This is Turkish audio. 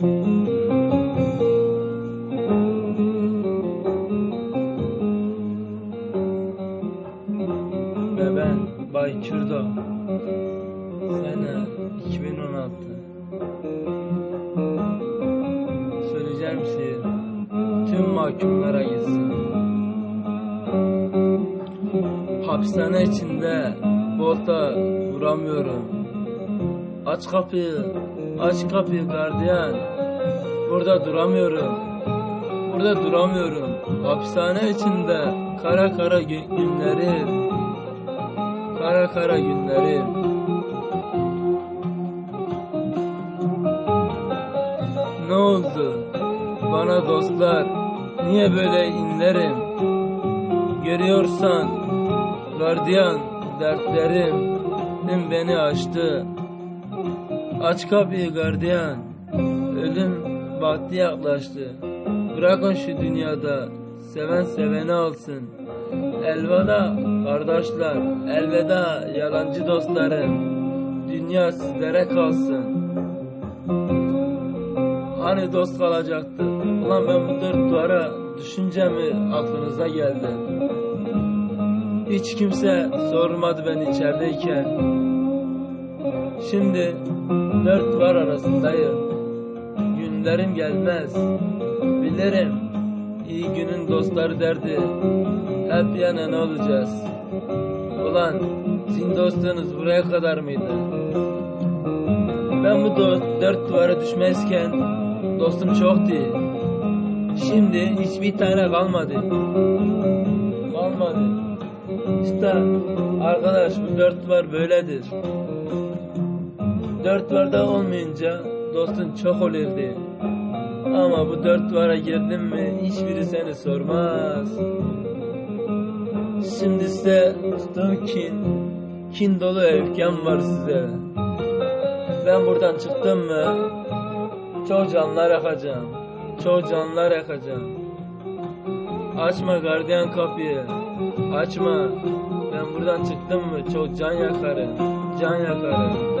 Ve ben Bay Kürdo. Sene 2016. Söyleyeceğim şiir tüm mahkumlara gitsin. Hapishane içinde volta vuramıyorum. Aç kapıyı, aç kapıyı gardiyan. Burada duramıyorum. Burada duramıyorum. Hapishane içinde kara kara gün- günlerim. Kara kara günlerim. Ne oldu? Bana dostlar, niye böyle inlerim? Görüyorsan, gardiyan, dertlerim beni aştı. Aç kapıyı gardiyan, ölüm vakti yaklaştı. Bırakın şu dünyada, seven seveni alsın. Elveda kardeşler, elveda yalancı dostlarım. Dünya sizlere kalsın. Hani dost kalacaktı? Ulan ben bu dört duvara düşünce mi aklınıza geldi? Hiç kimse sormadı ben içerideyken. Şimdi dört duvar arasındayım. Günlerim gelmez. Bilirim iyi günün dostları derdi. Hep yana ne olacağız? Ulan sizin dostunuz buraya kadar mıydı? Ben bu do- dört duvara düşmezken dostum çoktu. Şimdi hiçbir tane kalmadı. Kalmadı. İşte arkadaş bu dört duvar böyledir. Dört duvarda olmayınca dostun çok olurdu. Ama bu dört duvara girdin mi hiçbiri seni sormaz. Şimdi size tuttuğum kin, kin dolu öfkem var size. Ben buradan çıktım mı çok canlar yakacağım. Çok canlar yakacağım. Açma gardiyan kapıyı. Açma. Ben buradan çıktım mı çok can yakarım. Can yakarım.